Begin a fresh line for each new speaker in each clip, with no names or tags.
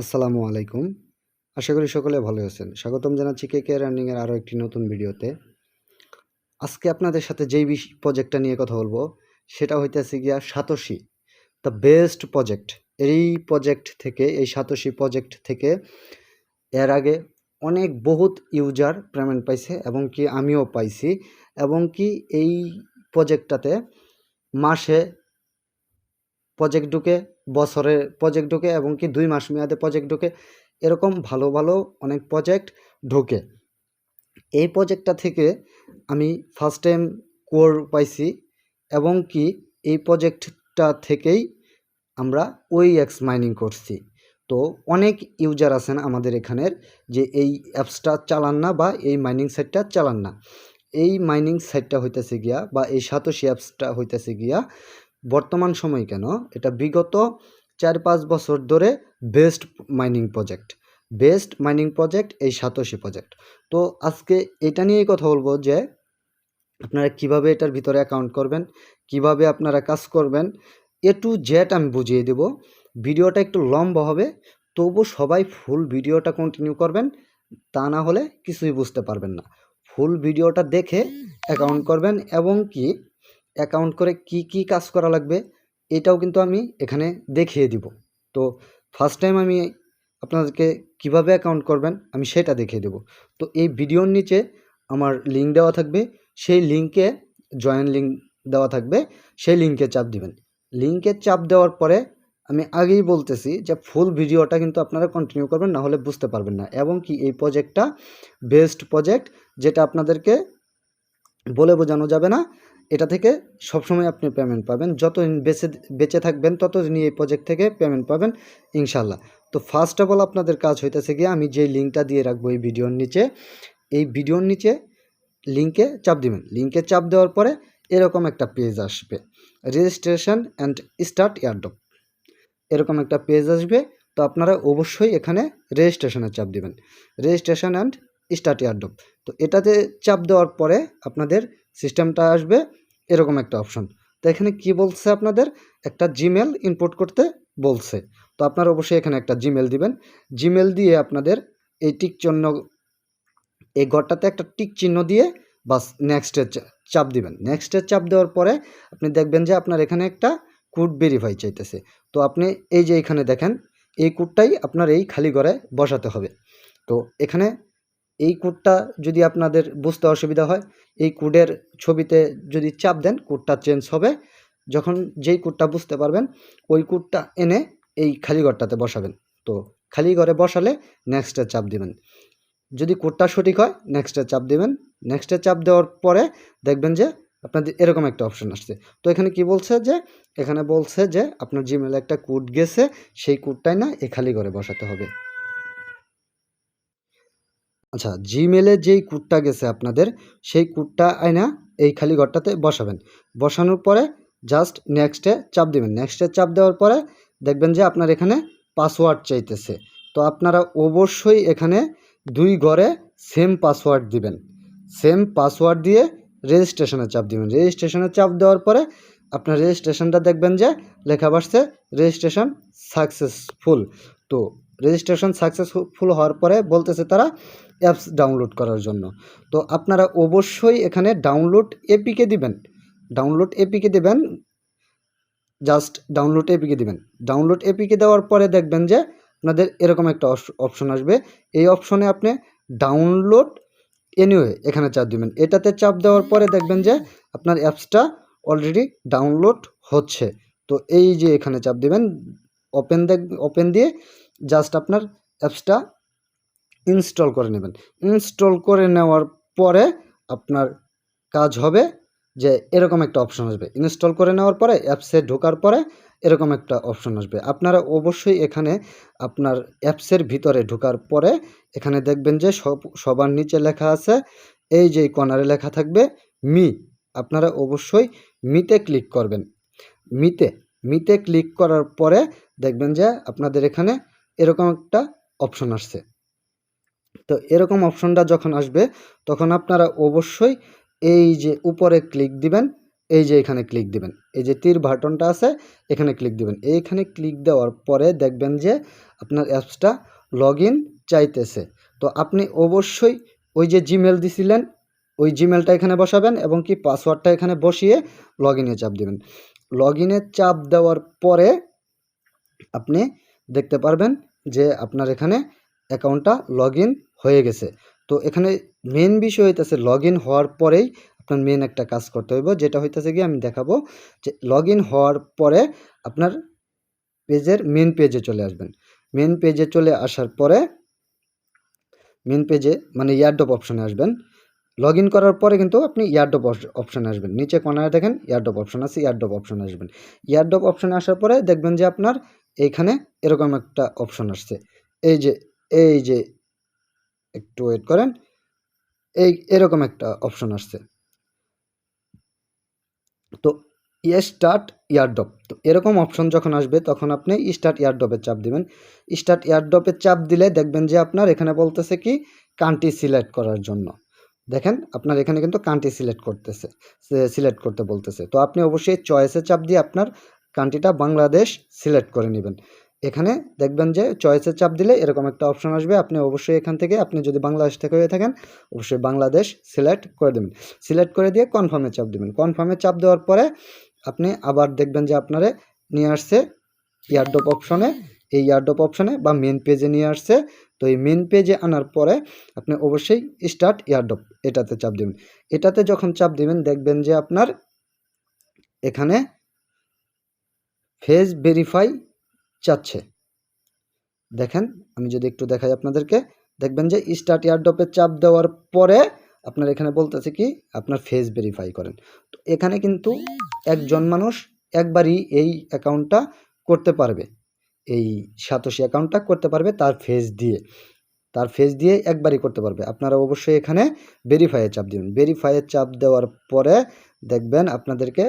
আসসালামু আলাইকুম। আশা করি সকলে ভালো আছেন। স্বাগতম জানাচ্ছি কে কে রানিংয়ের আরও একটি নতুন ভিডিওতে। আজকে আপনাদের সাথে যেই প্রজেক্টটা নিয়ে কথা বলব, সেটা হইতেছে গিয়া সাতোশি দ্য বেস্ট প্রজেক্ট এই প্রজেক্ট থেকে, এই সাতোশি প্রজেক্ট থেকে এর আগে অনেক বহুত ইউজার পেমেন্ট পাইছে এবং কি আমিও পাইছি এবং কি এই প্রজেক্টটাতে মাসে প্রজেক্ট ঢুকে বছরে প্রজেক্ট ঢোকে এবং কি দুই মাস মেয়াদে প্রজেক্ট ঢোকে, এরকম ভালো ভালো অনেক প্রজেক্ট ঢোকে। এই প্রজেক্টটা থেকে আমি ফার্স্ট টাইম কোর পাইছি এবং কি এই প্রজেক্টটা থেকেই আমরা ওই এক্স মাইনিং করছি। তো অনেক ইউজার আছেন আমাদের এখানের যে এই অ্যাপসটা চালান না বা এই মাইনিং সাইটটা চালান না। এই মাইনিং সাইটটা হইতেছে গিয়া বা এই সাতোশি অ্যাপসটা হইতেছে গিয়া বর্তমান সময় কেন? এটা বিগত চার পাঁচ বছর ধরে best mining project best mining project এই সাতোশি প্রজেক্ট তো আজকে এটা নিয়েই কথা বলব যে, আপনারা কীভাবে এটার ভিতরে অ্যাকাউন্ট করবেন, কীভাবে আপনারা কাজ করবেন, এ টু জেড আমি বুঝিয়ে দেব। ভিডিওটা একটু লম্বা হবে, তবু সবাই ফুল ভিডিওটা কন্টিনিউ করবেন, তা না হলে কিছুই বুঝতে পারবেন না। ফুল ভিডিওটা দেখে অ্যাকাউন্ট করবেন এবং কি অ্যাকাউন্ট করে কি কি কাজ করা লাগবে, এটাও কিন্তু আমি এখানে দেখিয়ে দিব। তো ফার্স্ট টাইম আমি আপনাদেরকে কীভাবে অ্যাকাউন্ট করবেন, আমি সেটা দেখিয়ে দেব। তো এই ভিডিওর নিচে আমার লিঙ্ক দেওয়া থাকবে, সেই লিঙ্কে জয়েন লিঙ্ক দেওয়া থাকবে, সেই লিঙ্কে চাপ দিবেন। লিঙ্কে চাপ দেওয়ার পরে আমি আগেই বলতেছি যে ফুল ভিডিওটা কিন্তু আপনারা কন্টিনিউ করবেন, না হলে বুঝতে পারবেন না। এবং কি এই প্রজেক্টটা বেস্ট প্রজেক্ট যেটা আপনাদেরকে বলে বোঝানো যাবে না। এটা থেকে সবসময় আপনি পেমেন্ট পাবেন। যত বেঁচে বেঁচে থাকবেন, তত নিয়ে এই প্রজেক্ট থেকে পেমেন্ট পাবেন ইনশাল্লাহ তো ফার্স্ট অফ অল আপনাদের কাজ হইতেছে গিয়ে আমি যেই লিঙ্কটা দিয়ে রাখব এই ভিডিওর নিচে, এই ভিডিওর নিচে লিঙ্কে চাপ দিবেন। লিঙ্কে চাপ দেওয়ার পরে এরকম একটা পেজ আসবে। রেজিস্ট্রেশন অ্যান্ড স্টার্ট এয়ারডপ এরকম একটা পেজ আসবে। তো আপনারা অবশ্যই এখানে রেজিস্ট্রেশনের চাপ দিবেন। রেজিস্ট্রেশন অ্যান্ড স্টার্ট এয়ারডপ তো এটাতে চাপ দেওয়ার পরে আপনাদের সিস্টেমটা আসবে এরকম একটা অপশন। তো এখানে কি বলছে আপনাদের? একটা জিমেল ইনপুট করতে বলছে। তো আপনারা অবশ্যই এখানে একটা জিমেল দিবেন। জিমেল দিয়ে আপনাদের এই টিক চিহ্ন, এই ঘরটাতে একটা টিক চিহ্ন দিয়ে বাস নেক্সটের চাপ দিবেন। নেক্সটের চাপ দেওয়ার পরে আপনি দেখবেন যে আপনার এখানে একটা কোড ভেরিফাই চাইতেছে। তো আপনি এই যে এখানে দেখেন, এই কোডটাই আপনার এই খালি ঘরে বসাতে হবে। তো এখানে এই কোডটা যদি আপনাদের বুঝতে অসুবিধা হয়, এই কোডের ছবিতে যদি চাপ দেন, কোডটা চেঞ্জ হবে। যখন যেই কোডটা বুঝতে পারবেন, ওই কোডটা এনে এই খালি ঘরটাতে বসাবেন। তো খালি ঘরে বসালে নেক্সটে চাপ দিবেন। যদি কোডটা সঠিক হয় নেক্সটে চাপ দিবেন। নেক্সটে চাপ দেওয়ার পরে দেখবেন যে আপনাদের এরকম একটা অপশন আসছে। তো এখানে কি বলছে যে, এখানে বলছে যে, আপনার জিমেলে একটা কোড গেছে, সেই কোডটাই না এ খালি ঘরে বসাতে হবে। আচ্ছা জিমেলে যেই কোডটা গেছে আপনাদের, সেই কোডটা আয়না এই খালি ঘরটাতে বসাবেন। বসানোর পরে জাস্ট নেক্সটে চাপ দেবেন। নেক্সটে চাপ দেওয়ার পরে দেখবেন যে আপনার এখানে পাসওয়ার্ড চাইতেছে। তো আপনারা অবশ্যই এখানে দুই ঘরে সেম পাসওয়ার্ড দিবেন। সেম পাসওয়ার্ড দিয়ে রেজিস্ট্রেশনে চাপ দিবেন। রেজিস্ট্রেশনে চাপ দেওয়ার পরে আপনার রেজিস্ট্রেশনটা দেখবেন যে লেখা বাসছে রেজিস্ট্রেশন সাকসেসফুল তো রেজিস্ট্রেশন সাকসেসফুল হওয়ার পরে বলতেছে তারা অ্যাপস ডাউনলোড করার জন্য। তো আপনারা অবশ্যই এখানে ডাউনলোড এপিকে দিবেন। ডাউনলোড এপিকে দেবেন। জাস্ট ডাউনলোড এপিকে দিবেন। ডাউনলোড এপিকে দেওয়ার পরে দেখবেন যে আপনাদের এরকম একটা অপশন আসবে। এই অপশনে আপনি ডাউনলোড এনিওয়ে এখানে চাপ দিবেন। এটাতে চাপ দেওয়ার পরে দেখবেন যে আপনার অ্যাপসটা অলরেডি ডাউনলোড হচ্ছে। তো এই যে এখানে চাপ দিবেন ওপেন দেখ ওপেন দিয়ে জাস্ট আপনার অ্যাপসটা ইনস্টল করে নেবেন। ইনস্টল করে নেওয়ার পরে আপনার কাজ হবে যে এরকম একটা অপশন আসবে। ইনস্টল করে নেওয়ার পরে অ্যাপসে ঢোকার পরে এরকম একটা অপশন আসবে। আপনারা অবশ্যই এখানে আপনার অ্যাপসের ভিতরে ঢোকার পরে এখানে দেখবেন যে সব, সবার নিচে লেখা আছে, এই যে কর্নারে লেখা থাকবে, মি। আপনারা অবশ্যই মিতে ক্লিক করবেন। মিতে মিতে ক্লিক করার পরে দেখবেন যে আপনাদের এখানে এরকম একটা অপশন আসছে। তো এরকম অপশনটা যখন আসবে, তখন আপনারা অবশ্যই এই যে উপরে ক্লিক দিবেন, এই যে এখানে ক্লিক দিবেন। এই যে তীর বাটনটা আছে, এখানে ক্লিক দিবেন। এইখানে ক্লিক দেওয়ার পরে দেখবেন যে আপনার অ্যাপসটা লগ চাইতেছে। তো আপনি অবশ্যই ওই যে জিমেল দিছিলেন, ওই জিমেলটা এখানে বসাবেন এবং কি পাসওয়ার্ডটা এখানে বসিয়ে লগ চাপ দিবেন। লগ চাপ দেওয়ার পরে আপনি দেখতে পারবেন যে আপনার এখানে অ্যাকাউন্টটা লগ হয়ে গেছে। তো এখানে মেন বিষয় হইতেছে লগ হওয়ার পরেই আপনার মেন একটা কাজ করতে হইব, যেটা হইতেছে গিয়ে আমি দেখাবো যে লগ হওয়ার পরে আপনার পেজের মেন পেজে চলে আসবেন। মেন পেজে চলে আসার পরে মেন পেজে মানে ইয়ারডপ অপশনে আসবেন। লগ ইন করার পরে কিন্তু আপনি ইয়ারডপ অপশানে আসবেন। নিচে কর্নারে দেখেন ইয়ারডপ অপশন আছে ইয়ারডপ অপশনে আসবেন। ইয়ারডপ অপশনে আসার পরে দেখবেন যে আপনার এইখানে এরকম একটা অপশন আসছে। এই যে এই যে একটু ওয়েট করেন, এই এরকম একটা অপশন আসছে। তো স্টার্ট ইয়ারডপ তো এরকম অপশন যখন আসবে তখন আপনি স্টার্ট ইয়ারডপে চাপ দিবেন। স্টার্ট ইয়ারডপে চাপ দিলে দেখবেন যে আপনার এখানে বলতেছে কি কান্ট্রি সিলেক্ট করার জন্য। দেখেন, আপনার এখানে কিন্তু কান্ট্রি সিলেক্ট করতেছে সিলেক্ট করতে বলতেছে। তো আপনি অবশ্যই চয়েসে চাপ দিয়ে আপনার কান্ট্রিটা বাংলাদেশ সিলেক্ট করে নেবেন। এখানে দেখবেন যে চয়েসে চাপ দিলে এরকম একটা অপশন আসবে। আপনি অবশ্যই এখান থেকে, আপনি যদি বাংলাদেশ থেকে হয়ে থাকেন, অবশ্যই বাংলাদেশ সিলেক্ট করে দেবেন। সিলেক্ট করে দিয়ে কনফার্মে চাপ দেবেন। কনফার্মে চাপ দেওয়ার পরে আপনি আবার দেখবেন যে আপনারে নিয়ে আসছে ইয়ারডপ অপশনে এই ইয়ারডপ অপশনে বা মেন পেজে নিয়ে আসছে। তো এই মেন পেজে আনার পরে আপনি অবশ্যই স্টার্ট ইয়ারডপ এটাতে চাপ দেবেন। এটাতে যখন চাপ দিবেন, দেখবেন যে আপনার এখানে ফেস ভেরিফাই চাচ্ছে। দেখেন, আমি যদি একটু দেখাই আপনাদেরকে, দেখবেন যে স্টার্ট ইয়ারডপে চাপ দেওয়ার পরে আপনার এখানে বলতেছে কি, আপনার ফেস ভেরিফাই করেন। তো এখানে কিন্তু একজন মানুষ একবারই এই অ্যাকাউন্টটা করতে পারবে। এই সাতোশি অ্যাকাউন্টটা করতে পারবে তার ফেস দিয়ে। তার ফেস দিয়ে একবারই করতে পারবে। আপনারা অবশ্যই এখানে ভেরিফাইয়ে চাপ দিবেন ভেরিফাইয়ে চাপ দেওয়ার পরে দেখবেন আপনাদেরকে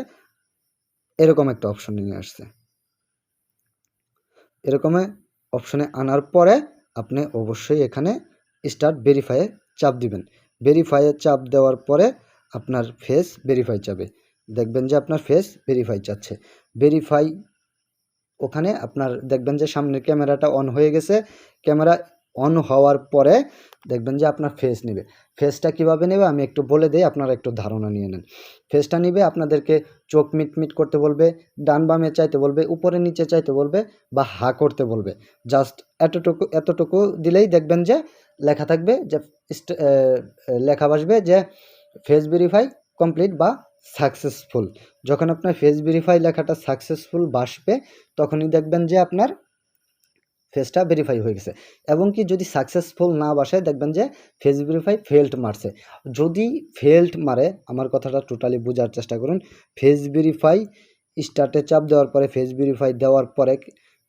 এরকম একটা অপশন নিয়ে আসছে। এরকম অপশনে আনার পরে আপনি অবশ্যই এখানে স্টার্ট ভেরিফাইয়ে চাপ দিবেন। ভেরিফাইয়ে চাপ দেওয়ার পরে আপনার ফেস ভেরিফাই চাবে। দেখবেন যে আপনার ফেস ভেরিফাই চাচ্ছে। ভেরিফাই ওখানে আপনার দেখবেন যে সামনের ক্যামেরাটা অন হয়ে গেছে। ক্যামেরা অন হওয়ার পরে দেখবেন যে আপনার ফেস নেবে। ফেসটা কীভাবে নেবে? আমি একটু বলে দিই, আপনারা একটু ধারণা নিয়ে নেন। ফেসটা নিবে, আপনাদেরকে চোখ মিট মিট করতে বলবে, ডান বামে চাইতে বলবে, উপরে নিচে চাইতে বলবে বা হা করতে বলবে। জাস্ট এতটুকু এতটুকু দিলেই দেখবেন যে লেখা থাকবে যে লেখা বসবে যে ফেস ভেরিফাই কমপ্লিট বা সাকসেসফুল যখন আপনার ফেস ভেরিফাই লেখাটা সাকসেসফুল বাসবে, তখনই দেখবেন যে আপনার ফেসটা ভেরিফাই হয়ে গেছে। এবং কি যদি সাকসেসফুল না বাসে দেখবেন যে ফেস ভেরিফাই ফেল্ড মারছে। যদি ফেল্ড মারে, আমার কথাটা টোটালি বোঝার চেষ্টা করুন। ফেস ভেরিফাই স্টার্টে চাপ দেওয়ার পরে ফেস ভেরিফাই দেওয়ার পরে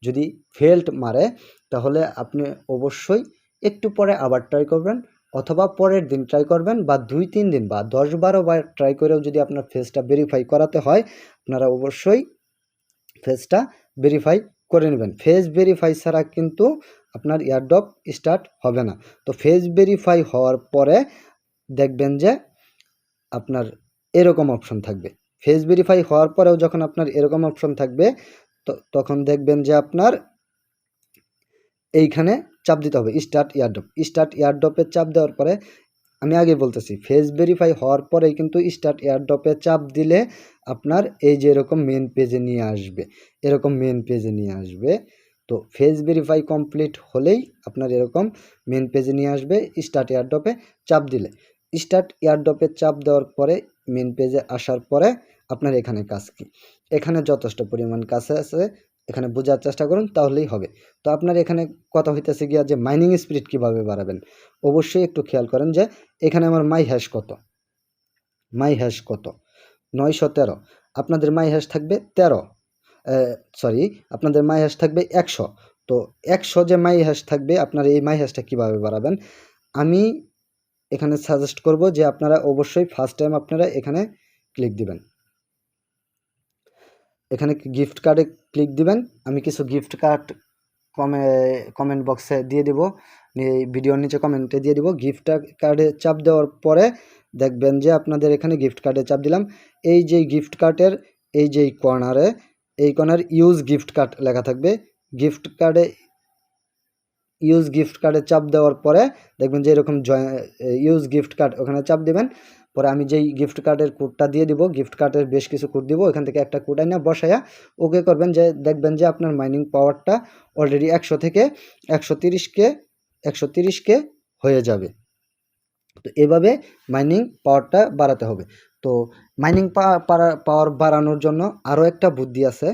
যদি ফেল্ড মারে, তাহলে আপনি অবশ্যই একটু পরে আবার ট্রাই করবেন, অথবা পরের দিন ট্রাই করবেন, বা দুই, তিন দিন, বা দশ, বারো বার ট্রাই করেও যদি আপনার ফেসটা ভেরিফাই করাতে হয়, আপনারা অবশ্যই ফেসটা ভেরিফাই করে নেবেন। ফেস ভেরিফাই ছাড়া কিন্তু আপনার এয়ারড্রপ স্টার্ট হবে না। তো ফেস ভেরিফাই হওয়ার পরে দেখবেন যে আপনার এরকম অপশন থাকবে। ফেস ভেরিফাই হওয়ার পরেও যখন আপনার এরকম অপশন থাকবে তখন দেখবেন যে আপনার এইখানে চাপ দিতে হবে স্টার্ট ইয়ারড্রপ স্টার্ট ইয়ারড্রপে চাপ দেওয়ার পরে আমি আগে বলতেছি ফেস ভেরিফাই হওয়ার পরেই কিন্তু স্টার্ট এয়ারড্রপে চাপ দিলে আপনার এই যে এরকম মেন পেজে নিয়ে আসবে, এরকম মেন পেজে নিয়ে আসবে, তো ফেস ভেরিফাই কমপ্লিট হলেই আপনার এরকম মেন পেজে নিয়ে আসবে স্টার্ট এয়ারড্রপে চাপ দিলে। স্টার্ট এয়ারড্রপে চাপ দেওয়ার পরে মেন পেজে আসার পরে আপনার এখানে কাজ কি? এখানে যথেষ্ট পরিমাণ কাজ আছে এখানে বোঝার চেষ্টা করুন, তাহলেই হবে। তো আপনার এখানে কথা হইতেছে গিয়া যে মাইনিং স্পিড কীভাবে বাড়াবেন? অবশ্যই একটু খেয়াল করেন যে এখানে আমার মাই হ্যাশ কত? মাই হ্যাশ কত? নয়শো তেরো। আপনাদের মাই হ্যাশ থাকবে তেরো। সরি আপনাদের মাই হ্যাশ থাকবে একশো। তো একশো যে মাই হ্যাশ থাকবে, আপনার এই মাই হ্যাশটা কীভাবে বাড়াবেন? আমি এখানে সাজেস্ট করব যে আপনারা অবশ্যই ফার্স্ট টাইম আপনারা এখানে ক্লিক দিবেন। এখানে গিফট কার্ডে ক্লিক দিবেন। আমি কিছু গিফট কার্ড কমে কমেন্ট বক্সে দিয়ে দিব। ভিডিওর নিচে কমেন্টে দিয়ে দিব। গিফট কার্ডে চাপ দেওয়ার পরে দেখবেন যে আপনাদের এখানে গিফট কার্ডে চাপ দিলাম। এই যে গিফট কার্ডের এই যে কর্নারে এই কর্নার ইউজ গিফট কার্ড লেখা থাকবে। গিফট কার্ডে ইউজ গিফট কার্ডে চাপ দেওয়ার পরে দেখবেন যে এরকম ইউজ গিফট কার্ড ওখানে চাপ দিবেন। পরে আমি যেই গিফট কার্ডের কোডটা দিয়ে দিব গিফট কার্ডের বেশ কিছু কোড দিব ওখান থেকে একটা কোড আইনা বসাইয়া ওকে করবেন যে দেখবেন যে আপনার মাইনিং পাওয়ারটা অলরেডি একশো থেকে একশো তিরিশকে একশো তিরিশকে হয়ে যাবে। তো এভাবে মাইনিং পাওয়ারটা বাড়াতে হবে। তো মাইনিং পাওয়ার বাড়ানোর জন্য আরও একটা বুদ্ধি আছে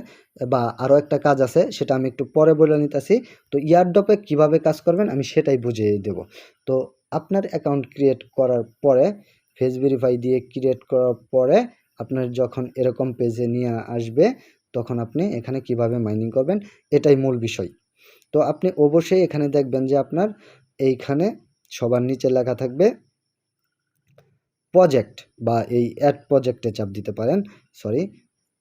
বা আরও একটা কাজ আছে, সেটা আমি একটু পরে বলে নিতেছি। তো ইয়ারডপে কীভাবে কাজ করবেন আমি সেটাই বুঝিয়ে দেব। তো আপনার অ্যাকাউন্ট ক্রিয়েট করার পরে ফেস ভেরিফাই দিয়ে ক্রিয়েট করার পরে আপনার যখন এরকম পেজে নিয়ে আসবে, তখন আপনি এখানে কীভাবে মাইনিং করবেন, এটাই মূল বিষয়। তো আপনি অবশ্যই এখানে দেখবেন যে আপনার এইখানে সবার নিচে লেখা থাকবে প্রজেক্ট বা এই অ্যাড প্রজেক্টে চাপ দিতে পারেন। সরি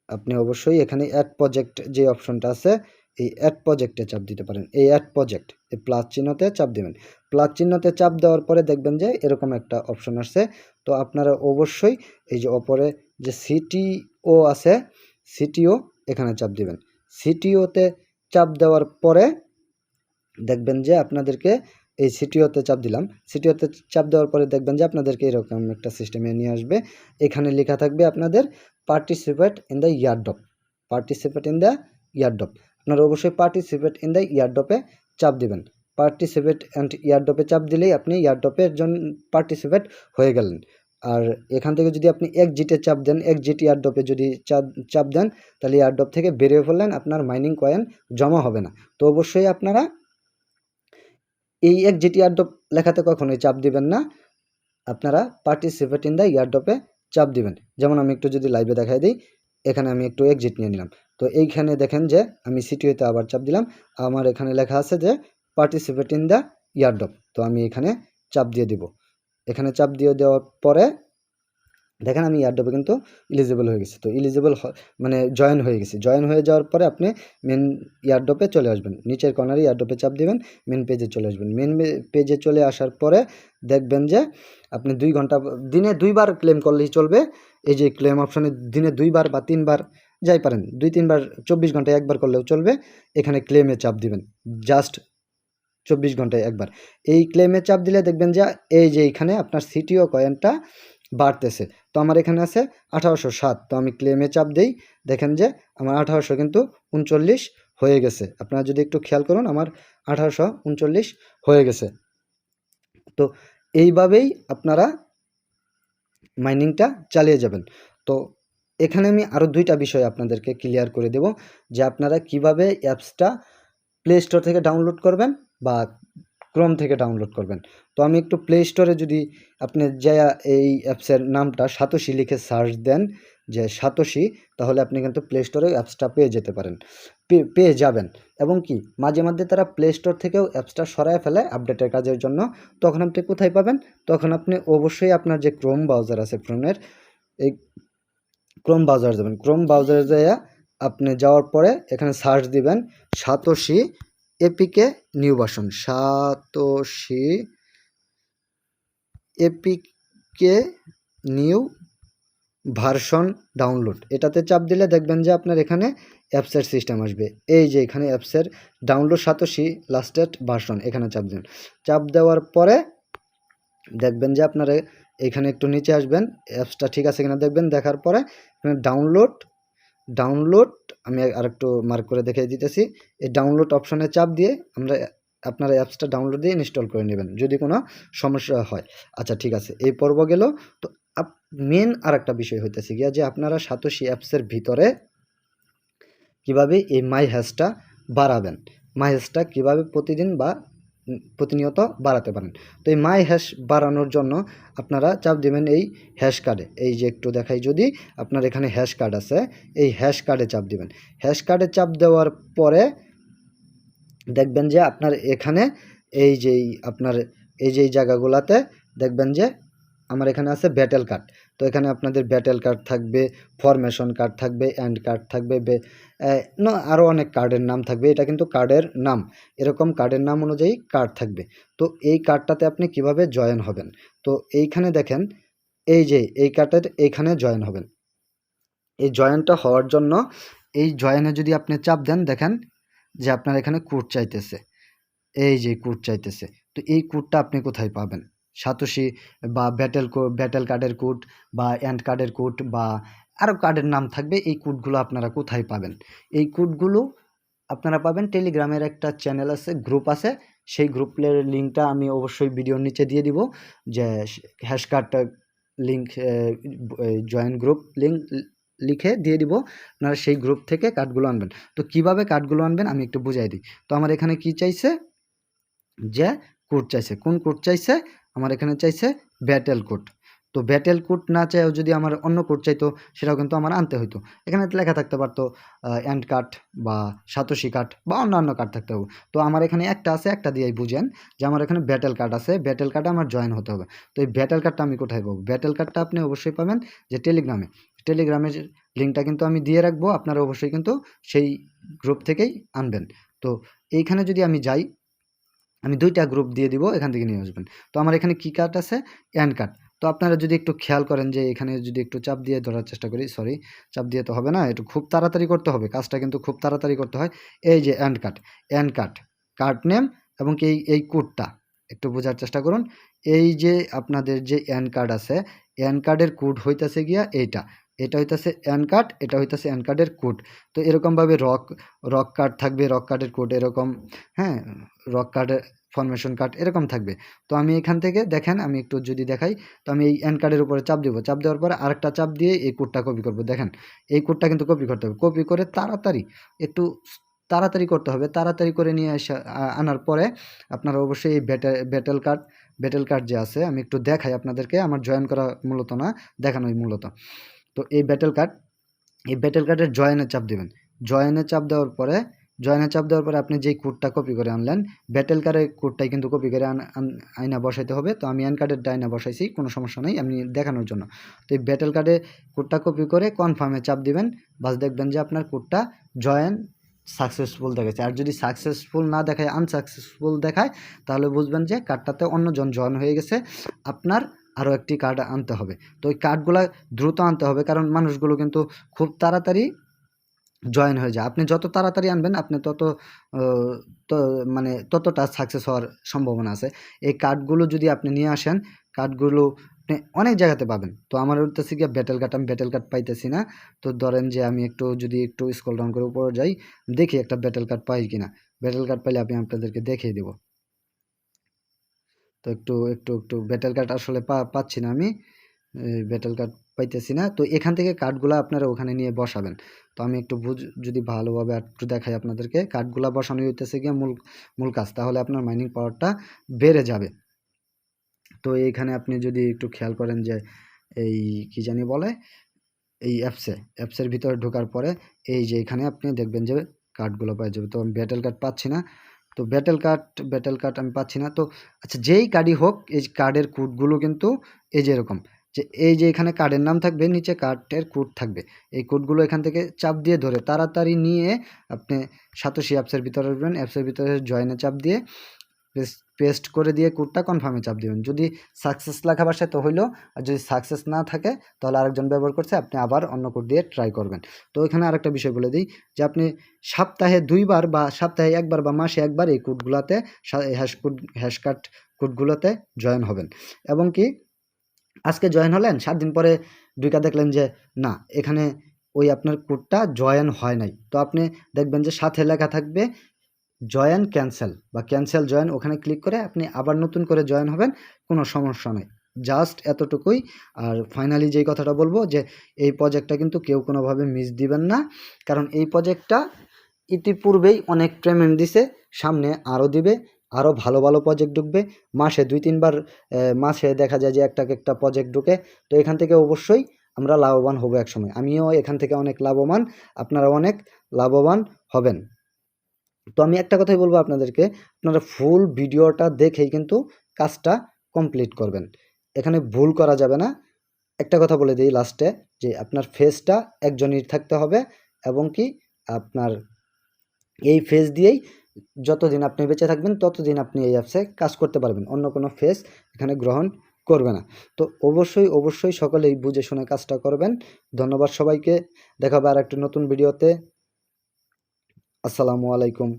আপনি অবশ্যই এখানে অ্যাড প্রজেক্ট যে অপশনটা আছে, এই অ্যাড প্রজেক্টে চাপ দিতে পারেন। এই অ্যাড প্রজেক্ট এই প্লাস চিহ্নতে চাপ দিবেন। প্লাস চিহ্নতে চাপ দেওয়ার পরে দেখবেন যে এরকম একটা অপশন আসছে। তো আপনারা অবশ্যই এই যে ওপরে যে সিটিও আছে, সিটিও এখানে চাপ দিবেন। সিটিওতে চাপ দেওয়ার পরে দেখবেন যে আপনাদেরকে এই সিটিওতে চাপ দিলাম। সিটিওতে চাপ দেওয়ার পরে দেখবেন যে আপনাদেরকে এরকম একটা সিস্টেমে নিয়ে আসবে। এখানে লেখা থাকবে আপনাদের participate in the airdrop participate in the airdrop আপনারা অবশ্যই পার্টিসিপেট ইন দ্য ইয়ারডপে চাপ দিবেন। পার্টিসিপেট অ্যান্ড ইয়ারডপে চাপ দিলেই আপনি ইয়ারডপের জন্য পার্টিসিপেট হয়ে গেলেন। আর এখান থেকে যদি আপনি এক জিটে চাপ দেন, এক জিট ইয়ারডপে যদি চাপ চাপ দেন, তাহলে ইয়ারডপ থেকে বেরিয়ে পড়লেন, আপনার মাইনিং কয়েন জমা হবে না। তো অবশ্যই আপনারা এই এক জিটি ইয়ারডপ লেখাতে কখনোই চাপ দিবেন না। আপনারা পার্টিসিপেট ইন দ্য ইয়ারডপে চাপ দিবেন। যেমন আমি একটু যদি লাইভে দেখাই দিই, এখানে আমি একটু এক্সিট নিয়ে নিলাম। তো এইখানে দেখেন যে আমি সিটিওতে আবার চাপ দিলাম। আমার এখানে লেখা আছে যে পার্টিসিপেট ইন দ্য ইয়ারডপ তো আমি এখানে চাপ দিয়ে দিব। এখানে চাপ দিয়ে দেওয়ার পরে দেখেন আমি ইয়ারডপে কিন্তু ইলিজিবল হয়ে গেছি। তো ইলিজিবল মানে জয়েন হয়ে গেছি। জয়েন হয়ে যাওয়ার পরে আপনি মেন ইয়ারডপে চলে আসবেন। নিচের কর্নারে ইয়ারডপে চাপ দিবেন মেন পেজে চলে আসবেন। মেন পেজে চলে আসার পরে দেখবেন যে আপনি দুই ঘণ্টা দিনে দুইবার ক্লেম করলেই চলবে। এই যে ক্লেম অপশানে দিনে দুইবার বা তিনবার যাই পারেন, দুই, তিনবার, চব্বিশ ঘন্টায় একবার করলেও চলবে। এখানে ক্লেমে চাপ দিবেন। জাস্ট চব্বিশ ঘন্টায় একবার। এই ক্লেমে চাপ দিলে দেখবেন যে, এই যে এইখানে আপনার সিটিও কয়েনটা বাড়তেছে। তো আমার এখানে আছে আঠারোশো সাত। তো আমি ক্লেমে চাপ দেই। দেখেন যে, আমার আঠারোশো কিন্তু উনচল্লিশ হয়ে গেছে। আপনারা যদি একটু খেয়াল করুন, আমার আঠারোশো উনচল্লিশ হয়ে গেছে। তো এইভাবেই আপনারা মাইনিংটা চালিয়ে যাবেন। তো এখানে আমি আরও দুইটা বিষয় আপনাদেরকে ক্লিয়ার করে দেব যে, আপনারা কীভাবে অ্যাপসটা প্লে স্টোর থেকে ডাউনলোড করবেন বা ক্রোম থেকে ডাউনলোড করবেন। তো আমি একটু প্লে স্টোরে যদি আপনি যে এই অ্যাপসের নামটা সাতোশি লিখে সার্চ দেন যে সাতোশি, তাহলে আপনি কিন্তু প্লে স্টোরে অ্যাপসটা পেয়ে যেতে পারেন। পেয়ে যাবেন। এবং কি, মাঝে মাঝে তারা প্লে স্টোর থেকেও অ্যাপসটা সরায় ফেলে আপডেটের কাজের জন্য। তখন আপনি কোথায় পাবেন? তখন আপনি অবশ্যই আপনার যে ক্রোম ব্রাউজার আছে ফোনের এই ক্রোম ব্রাউজার যাবেন। ক্রোম ব্রাউজারে যাইয়া আপনি যাওয়ার পরে এখানে সার্চ দিবেন Satoshi APK new version Satoshi. APK new version download. এটাতে চাপ দিলে দেখবেন যে আপনার এখানে অ্যাপসের সিস্টেম আসবে। এই যে এখানে অ্যাপসের ডাউনলোড সাতোশি, লাস্টেড ভার্সন, এখানে চাপ দিন। চাপ দেওয়ার পরে দেখবেন যে আপনার এখানে একটু নিচে আসবেন, অ্যাপসটা ঠিক আছে কিনা দেখবেন, দেখার পরে ডাউনলোড ডাউনলোড আমি আরেকটু মার্ক করে দেখিয়ে দিতেছি। এই ডাউনলোড অপশনে চাপ দিয়ে আমরা আপনার অ্যাপসটা ডাউনলোড দিয়ে ইনস্টল করে নেবেন, যদি কোনো সমস্যা হয়। আচ্ছা ঠিক আছে, এই পর্ব গেল। তো মেন আর একটা বিষয় হইতেছে গিয়া যে আপনারা সাতোশি অ্যাপসের ভিতরে কীভাবে এই মাই হ্যাশটা বাড়াবেন? মাই হ্যাশটা কীভাবে প্রতিদিন বা প্রতিনিয়ত বাড়াতে পারেন। তো এই মাই হ্যাশ বাড়ানোর জন্য আপনারা চাপ দেবেন এই হ্যাশ কার্ডে। এই যে একটু দেখাই যদি আপনার এখানে হ্যাশ কার্ড আছে, এই হ্যাশ কার্ডে চাপ দিবেন। হ্যাশ কার্ডে চাপ দেওয়ার পরে দেখবেন যে আপনার এখানে এই যেই আপনার এই যেই জায়গাগুলোতে দেখবেন যে আমার এখানে আছে ব্যাটেল কার্ড। তো এখানে আপনাদের ব্যাটেল কার্ড থাকবে ফরমেশন কার্ড থাকবে অ্যান্ড কার্ড থাকবে আরও অনেক কার্ডের নাম থাকবে, এটা কিন্তু কার্ডের নাম। এরকম কার্ডের নাম অনুযায়ী কার্ড থাকবে। তো এই কার্ডটাতে আপনি কীভাবে জয়েন হবেন? তো এইখানে দেখেন, এই যে, এই কার্ডের এইখানে জয়েন হবেন। এই জয়েনটা হওয়ার জন্য, এই জয়েনে যদি আপনি চাপ দেন, দেখেন যে আপনার এখানে কোড চাইতেছে। এই যে কোড চাইতেছে। তো এই কোডটা আপনি কোথায় পাবেন? সাতোশি বা ব্যাটেল ব্যাটেল কার্ডের কোড বা অ্যান্ড কার্ডের কোড বা আরও কার্ডের নাম থাকবে, এই কোডগুলো আপনারা কোথায় পাবেন? এই কোডগুলো আপনারা পাবেন টেলিগ্রামের একটা চ্যানেল আছে গ্রুপ আছে, সেই গ্রুপের লিঙ্কটা আমি অবশ্যই ভিডিওর নিচে দিয়ে দিব, যে হ্যাশ কার্ডটা লিঙ্ক জয়েন গ্রুপ লিঙ্ক লিখে দিয়ে দিব, আপনারা সেই গ্রুপ থেকে কার্ডগুলো আনবেন। তো কীভাবে কার্ডগুলো আনবেন আমি একটু বুঝাই দিই। তো আমার এখানে কি চাইছে? যে কোড চাইছে। কোন কোড চাইছে? আমার এখানে চাইছে ব্যাটেল কোড তো ব্যাটেল কোড না চাইও যদি আমার অন্য কোড চাইতো, সেটাও কিন্তু আমার আনতে হইতো। এখানে লেখা থাকতে পারতো অ্যান্ড কার্ড বা সাতোশি কার্ড বা অন্যান্য কার্ড থাকতে হবে। তো আমার এখানে একটা আছে, একটা দিয়েই বুঝেন যে আমার এখানে ব্যাটেল কার্ড আছে ব্যাটেল কার্ডে আমার জয়েন হতে হবে। তো এই ব্যাটেল কার্ডটা আমি কোথায় পাবো? ব্যাটেল কার্ডটা আপনি অবশ্যই পাবেন যে টেলিগ্রামে টেলিগ্রামের লিঙ্কটা কিন্তু আমি দিয়ে রাখব, আপনারা অবশ্যই কিন্তু সেই গ্রুপ থেকেই আনবেন। তো এইখানে যদি আমি যাই আমি দুইটা গ্রুপ দিয়ে দিব, এখান থেকে নিয়ে আসবেন। তো আমার এখানে কী কার্ড আছে অ্যান কার্ড তো আপনারা যদি একটু খেয়াল করেন যে এখানে যদি একটু চাপ দিয়ে ধরার চেষ্টা করি সরি চাপ দিয়ে তো হবে না, একটু খুব তাড়াতাড়ি করতে হবে, কাজটা কিন্তু খুব তাড়াতাড়ি করতে হয়। এই যে and card an card card name এবং এই এই কোডটা একটু বোঝার চেষ্টা করুন। এই যে আপনাদের যে অ্যান কার্ড আছে অ্যান কার্ডের কোড হইতেছে গিয়া এইটা। এটা হইতাছে অ্যান কার্ড এটা হইতাছে অ্যান কার্ডের কোড তো এরকমভাবে রক রক কার্ড থাকবে রক কার্ডের কোড এরকম হ্যাঁ? রক কার্ডের ফরমেশন কার্ড এরকম থাকবে। তো আমি এখান থেকে, দেখেন, আমি একটু যদি দেখাই, তো আমি এই অ্যান কার্ডের উপরে চাপ দেবো। চাপ দেওয়ার পরে আরেকটা চাপ দিয়ে এই কোডটা কপি করব। দেখেন, এই কোডটা কিন্তু কপি করতে হবে। কপি করে তাড়াতাড়ি, একটু তাড়াতাড়ি করতে হবে। তাড়াতাড়ি করে নিয়ে আসা আনার পরে আপনারা অবশ্যই এই ব্যাটে ব্যাটেল কার্ড ব্যাটেল কার্ড যে আছে, আমি একটু দেখাই আপনাদেরকে। আমার জয়েন করা মূলত না, দেখানোই মূলত। তো এই ব্যাটেল কার্ড এই ব্যাটেল কার্ডের জয়েনে চাপ দেবেন। জয়েনে চাপ দেওয়ার পরে জয়েনে চাপ দেওয়ার পরে আপনি যেই কোডটা কপি করে আনলেন ব্যাটেল কার্ডের কোডটাই কিন্তু কপি করে আয়না বসাইতে হবে। তো আমি অ্যান কার্ডের ডাইনা বসাইছি, কোনো সমস্যা নেই আমি দেখানোর জন্য। তো এই ব্যাটেল কার্ডে কোডটা কপি করে কনফার্মে চাপ দিবেন, বাস দেখবেন যে আপনার কোডটা জয়েন সাকসেসফুল দেখাচ্ছে আর যদি সাকসেসফুল না দেখায় আনসাকসেসফুল দেখায়, তাহলে বুঝবেন যে কার্ডটাতে অন্যজন জয়েন হয়ে গেছে। আপনার আরও একটি কার্ড আনতে হবে। তো ওই কার্ডগুলো দ্রুত আনতে হবে কারণ মানুষগুলো কিন্তু খুব তাড়াতাড়ি জয়েন হয়ে যায়। আপনি যত তাড়াতাড়ি আনবেন, আপনি তত মানে ততটা সাকসেস হওয়ার সম্ভাবনা আছে। এই কার্ডগুলো যদি আপনি নিয়ে আসেন কার্ডগুলো আপনি অনেক জায়গাতে পাবেন। তো আমার উঠতেছে গিয়ে ব্যাটেল কার্ড আমি ব্যাটেল কার্ড পাইতেছি না। তো ধরেন যে আমি একটু, যদি একটু স্কল ডাউন করে উপরে যাই, দেখি একটা ব্যাটেল কার্ড পাই কিনা। ব্যাটেল কার্ড পাইলে আমি আপনাদেরকে দেখিয়ে দেবো। তো একটু একটু একটু ব্যাটেল কার্ড আসলে পাচ্ছি না আমি। ব্যাটেল কার্ড পাইতেছি না। তো এখান থেকে কার্ডগুলো আপনারা ওখানে নিয়ে বসাবেন। তো আমি একটু বুঝ, যদি ভালোভাবে একটু দেখাই আপনাদেরকে কার্ডগুলো বসানো হইতেছে গিয়ে মূল মূল কাজ। তাহলে আপনার মাইনিং পাওয়ারটা বেড়ে যাবে। তো এইখানে আপনি যদি একটু খেয়াল করেন যে, এই কি জানি বলে, এই অ্যাপসে অ্যাপসের ভিতরে ঢোকার পরে, এই যে এখানে আপনি দেখবেন যে কার্ডগুলো পাওয়া যাবে। তো আমি ব্যাটেল কার্ড পাচ্ছি না। তো ব্যাটেল কার্ড ব্যাটেল কার্ড আমি পাচ্ছি না। তো আচ্ছা যেই কার্ডই হোক, এই কার্ডের কোডগুলো কিন্তু এই যে এরকম, যে এই যে এখানে কার্ডের নাম থাকবে, নিচে কার্ডের কোড থাকবে। এই কোডগুলো এখান থেকে চাপ দিয়ে ধরে তাড়াতাড়ি নিয়ে আপনি সাতোশি অ্যাপসের ভিতরে উঠবেন অ্যাপসের ভিতরে জয়েনে চাপ দিয়ে পেস্ট করে দিয়ে কোডটা কনফার্মে চাপ দিবেন। যদি সাকসেস লেখা বাসে তো হইল, আর যদি সাকসেস না থাকে, তাহলে আরেকজন ব্যবহার করছে, আপনি আবার অন্য কোড দিয়ে ট্রাই করবেন। তো এখানে আরেকটা বিষয় বলে দিই, যে আপনি সপ্তাহে দুইবার বা সপ্তাহে একবার বা মাসে একবার এই কোডগুলোতে হ্যাশ কোড হ্যাশ কার্ড কোডগুলোতে জয়েন হবেন। এবং কি, আজকে জয়েন হলেন, সাত দিন পরে দুইটা দেখলেন যে, না, এখানে ওই আপনার কোডটা জয়েন হয় নাই। তো আপনি দেখবেন যে সাথে লেখা থাকবে জয়েন, ক্যান্সেল। বা ক্যান্সেল, জয়েন ওখানে ক্লিক করে আপনি আবার নতুন করে জয়েন হবেন, কোনো সমস্যা নেই। জাস্ট এতটুকুই। আর ফাইনালি যেই কথাটা বলব যে, এই প্রজেক্টটা কিন্তু কেউ কোনোভাবে মিস দিবেন না। কারণ এই প্রজেক্টটা ইতিপূর্বেই অনেক পেমেন্ট দিছে, সামনে আরও দিবে, আরও ভালো ভালো প্রজেক্ট ঢুকবে। মাসে দুই, তিনবার মাসে দেখা যায় যে একটা একটা প্রজেক্ট ঢুকে। তো এখান থেকে অবশ্যই আমরা লাভবান হব এক সময় আমিও এখান থেকে অনেক লাভবান আপনারা অনেক লাভবান হবেন। তো আমি একটা কথাই বলব আপনাদেরকে, আপনারা ফুল ভিডিওটা দেখেই কিন্তু কাজটা কমপ্লিট করবেন। এখানে ভুল করা যাবে না। একটা কথা বলে দিই লাস্টে যে আপনার ফেসটা একজনই থাকতে হবে এবং কি আপনার এই ফেস দিয়েই যতদিন আপনি বেঁচে থাকবেন, ততদিন আপনি এই অ্যাপসে কাজ করতে পারবেন। অন্য কোনো ফেস এখানে গ্রহণ করবে না। তো অবশ্যই অবশ্যই সকলেই বুঝে শুনে কাজটা করবেন। ধন্যবাদ সবাইকে। দেখাবে আর একটি নতুন ভিডিওতে। আসসালামু আলাইকুম।